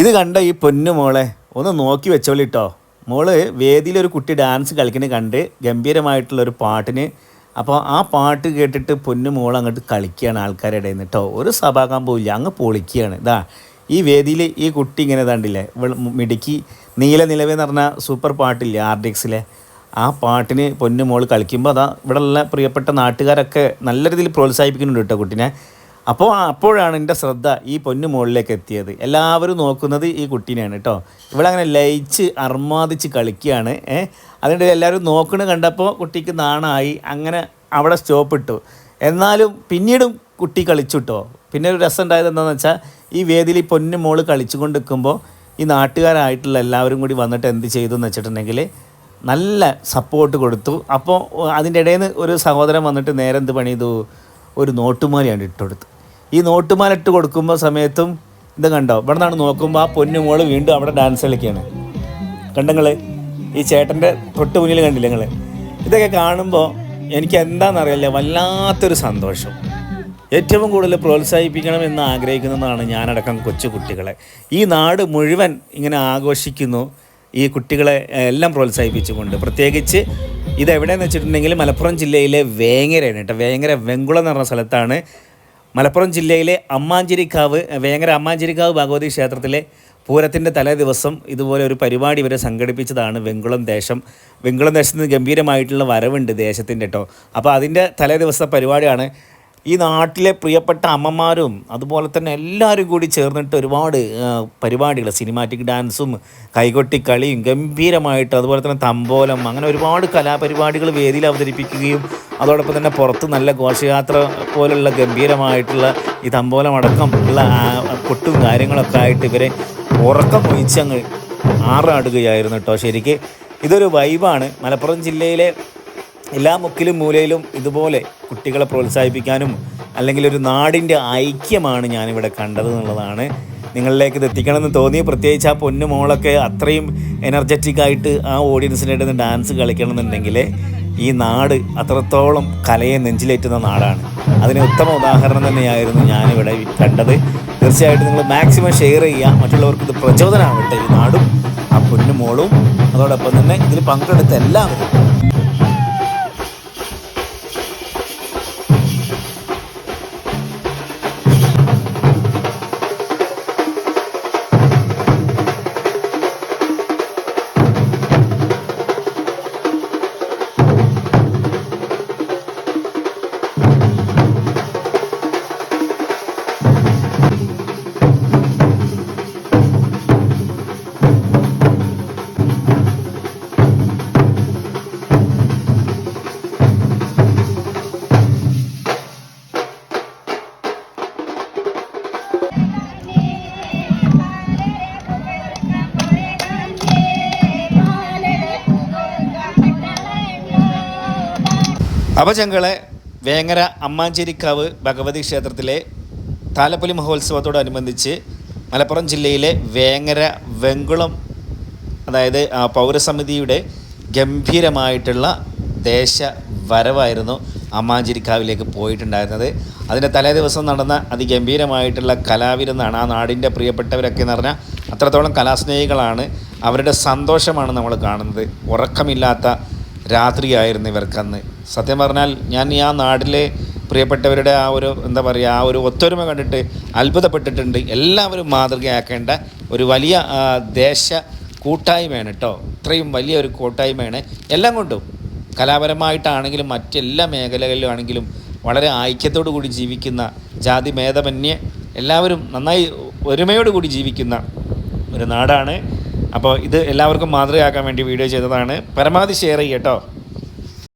ഇത് കണ്ട ഈ പൊന്നു മോളെ? ഒന്ന് നോക്കി വെച്ചോളിട്ടോ. മോൾ വേദിയിലൊരു കുട്ടി ഡാൻസ് കളിക്കുന്നത് കണ്ട് ഗംഭീരമായിട്ടുള്ള ഒരു പാട്ടിന്. അപ്പോൾ ആ പാട്ട് കേട്ടിട്ട് പൊന്നു മോൾ അങ്ങോട്ട് കളിക്കുകയാണ് ആൾക്കാരുടെ ഇടയിൽ നിന്ന് കേട്ടോ ഒരു സഭാകമ്പവും ഇല്ല അങ്ങ് പൊളിക്കുകയാണ്. ഇതാ ഈ വേദിയിൽ ഈ കുട്ടി ഇങ്ങനെ കണ്ടില്ലേ? മിടുക്കി നീല നിലവെന്ന് പറഞ്ഞ സൂപ്പർ പാട്ടില്ലേ എക്സിലെ ആ പാട്ടിന് പൊന്നു മോൾ കളിക്കുമ്പോൾ അതാ ഇവിടെയുള്ള പ്രിയപ്പെട്ട നാട്ടുകാരൊക്കെ നല്ല രീതിയിൽ പ്രോത്സാഹിപ്പിക്കുന്നുണ്ട് കേട്ടോ കുട്ടീനെ. അപ്പോൾ അപ്പോഴാണ് എന്റെ ശ്രദ്ധ ഈ പൊന്നു മുകളിലേക്ക് എത്തിയത്. എല്ലാവരും നോക്കുന്നത് ഈ കുട്ടീനെയാണ് കേട്ടോ ഇവിടെ അങ്ങനെ ലയിച്ച് അർമാദിച്ച് കളിക്കുകയാണ് ഏഹ് എല്ലാവരും നോക്കണ കണ്ടപ്പോൾ കുട്ടിക്ക് നാണായി അങ്ങനെ അവിടെ സ്റ്റോപ്പ് ഇട്ടു എന്നാലും പിന്നീടും കുട്ടി കളിച്ചു കേട്ടോ പിന്നെ ഒരു രസം ഉണ്ടായത് എന്താണെന്ന് വെച്ചാൽ ഈ വേദിയിൽ ഈ പൊന്നു മോൾ കളിച്ചു കൊണ്ട് നിൽക്കുമ്പോൾ ഈ നാട്ടുകാരായിട്ടുള്ള എല്ലാവരും കൂടി വന്നിട്ട് എന്ത് ചെയ്തു എന്ന് വെച്ചിട്ടുണ്ടെങ്കിൽ നല്ല സപ്പോർട്ട് കൊടുത്തു. അപ്പോൾ അതിന്റെ ഇടയിൽ നിന്ന് ഒരു സഹോദരൻ വന്നിട്ട് നേരെ എന്ത് പണി ചെയ്തു? ഒരു നോട്ടുമാലയാണ് ഇട്ടുകൊടുത്തു. ഈ നോട്ടുമാല ഇട്ട് കൊടുക്കുമ്പോൾ സമയത്തും ഇത് കണ്ടോ? ഇവിടെ നിന്നാണ് നോക്കുമ്പോൾ ആ പൊന്നു മോൾ വീണ്ടും അവിടെ ഡാൻസ് കളിക്കുകയാണ് കണ്ടങ്ങൾ ഈ ചേട്ടന്റെ തൊട്ട് മുന്നിൽ കണ്ടില്ല നിങ്ങൾ ഇതൊക്കെ കാണുമ്പോൾ എനിക്ക് എന്താണെന്നറിയില്ല വല്ലാത്തൊരു സന്തോഷം. ഏറ്റവും കൂടുതൽ പ്രോത്സാഹിപ്പിക്കണം എന്ന് ആഗ്രഹിക്കുന്നതാണ് ഞാനടക്കം കൊച്ചു കുട്ടികളെ. ഈ നാട് മുഴുവൻ ഇങ്ങനെ ആഘോഷിക്കുന്നു. ഈ കുട്ടികളെ എല്ലാം പ്രോത്സാഹിപ്പിച്ചുകൊണ്ട്. പ്രത്യേകിച്ച് ഇതെവിടെയെന്ന് വെച്ചിട്ടുണ്ടെങ്കിൽ മലപ്പുറം ജില്ലയിലെ വേങ്ങരയാണ്. കേട്ടോ വേങ്ങര വെങ്കുളം എന്ന് പറഞ്ഞ സ്ഥലത്താണ് മലപ്പുറം ജില്ലയിലെ അമ്മാഞ്ചേരിക്കാവ് വേങ്ങര അമ്മാഞ്ചേരിക്കാവ് ഭഗവതി ക്ഷേത്രത്തിലെ പൂരത്തിന്റെ തലേ ദിവസം ഇതുപോലെ ഒരു പരിപാടി ഇവരെ സംഘടിപ്പിച്ചതാണ് വെങ്കുളം ദേശം. വെങ്കുളം ദേശത്ത് നിന്ന് ഗംഭീരമായിട്ടുള്ള വരവുണ്ട് ദേശത്തിന്റെ കേട്ടോ അപ്പോൾ അതിന്റെ തലേ ദിവസത്തെ പരിപാടിയാണ് ഈ നാട്ടിലെ പ്രിയപ്പെട്ട അമ്മമാരും അതുപോലെ തന്നെ എല്ലാവരും കൂടി ചേർന്നിട്ട് ഒരുപാട് പരിപാടികൾ സിനിമാറ്റിക് ഡാൻസും കൈകൊട്ടി കളിയും ഗംഭീരമായിട്ട് അതുപോലെ തന്നെ തമ്പോലം അങ്ങനെ ഒരുപാട് കലാപരിപാടികൾ വേദിയിൽ അവതരിപ്പിക്കുകയും അതോടൊപ്പം തന്നെ പുറത്ത് നല്ല ഘോഷയാത്ര പോലുള്ള ഗംഭീരമായിട്ടുള്ള ഈ തമ്പോലം അടക്കം ഉള്ള കൊട്ടും കാര്യങ്ങളൊക്കെ ആയിട്ട് ഇവരെ ഉറക്കം ഒഴിച്ചങ്ങ് ആറാടുകയായിരുന്നു കേട്ടോ ശരിക്ക്. ഇതൊരു വൈബാണ് മലപ്പുറം ജില്ലയിലെ എല്ലാ മുക്കിലും മൂലയിലും ഇതുപോലെ കുട്ടികളെ പ്രോത്സാഹിപ്പിക്കാനും അല്ലെങ്കിൽ ഒരു നാടിന്റെ ഐക്യമാണ് ഞാനിവിടെ കണ്ടത് എന്നുള്ളതാണ്. നിങ്ങളിലേക്ക് ഇത് എത്തിക്കണമെന്ന് തോന്നി. പ്രത്യേകിച്ച് ആ പൊന്നു മോളൊക്കെ അത്രയും എനർജറ്റിക് ആയിട്ട് ആ ഓഡിയൻസിന്റെ ഡാൻസ് കളിക്കണമെന്നുണ്ടെങ്കിൽ ഈ നാട് അത്രത്തോളം കലയെ നെഞ്ചിലേറ്റുന്ന നാടാണ്. അതിന് ഉത്തമ ഉദാഹരണം തന്നെയായിരുന്നു ഞാനിവിടെ കണ്ടത്. തീർച്ചയായിട്ടും നിങ്ങൾ മാക്സിമം ഷെയർ ചെയ്യുക. മറ്റുള്ളവർക്ക് ഇത് പ്രചോദനമാകട്ടെ ഈ നാടും ആ പൊന്നു മോളും. അതോടൊപ്പം തന്നെ ഇതിൽ പങ്കെടുത്ത എല്ലാവരും അപ്പോൾ ചങ്കളെ വേങ്ങര അമ്മാഞ്ചേരിക്കാവ് ഭഗവതി ക്ഷേത്രത്തിലെ താലപ്പൊലി മഹോത്സവത്തോടനുബന്ധിച്ച് മലപ്പുറം ജില്ലയിലെ വേങ്ങര വെങ്കുളം അതായത് പൗരസമിതിയുടെ ഗംഭീരമായിട്ടുള്ള ദേശ വരവായിരുന്നു അമ്മാഞ്ചേരിക്കാവിലേക്ക് പോയിട്ടുണ്ടായിരുന്നത്. അതിന്റെ തലേ ദിവസം നടന്ന അതിഗംഭീരമായിട്ടുള്ള കലാവിരുന്നാണ് ആ നാടിന്റെ പ്രിയപ്പെട്ടവരൊക്കെ എന്ന് പറഞ്ഞാൽ അത്രത്തോളം കലാസ്നേഹികളാണ്. അവരുടെ സന്തോഷമാണ് നമ്മൾ കാണുന്നത്. ഉറക്കമില്ലാത്ത രാത്രിയായിരുന്നു ഇവർക്കന്ന്. സത്യം പറഞ്ഞാൽ ഞാൻ ഈ ആ നാട്ടിലെ പ്രിയപ്പെട്ടവരുടെ ആ ഒരു എന്താ പറയുക ആ ഒരു ഒത്തൊരുമ കണ്ടിട്ട് അത്ഭുതപ്പെട്ടിട്ടുണ്ട്. എല്ലാവരും മാതൃകയാക്കേണ്ട ഒരു വലിയ ദേശ കൂട്ടായ്മയാണ് കേട്ടോ ഇത്രയും വലിയ ഒരു കൂട്ടായ്മയാണ് എല്ലാം കൊണ്ടും. കലാപരമായിട്ടാണെങ്കിലും മറ്റെല്ലാ മേഖലകളിലും ആണെങ്കിലും വളരെ ഐക്യത്തോടു കൂടി ജീവിക്കുന്ന ജാതി ഭേദമന്യേ എല്ലാവരും നന്നായി ഒരുമയോട് കൂടി ജീവിക്കുന്ന ഒരു നാടാണ്. അപ്പോൾ ഇത് എല്ലാവർക്കും മാതൃകയാക്കാൻ വേണ്ടി വീഡിയോ ചെയ്തതാണ്. പരമാവധി ഷെയർ ചെയ്യട്ടോ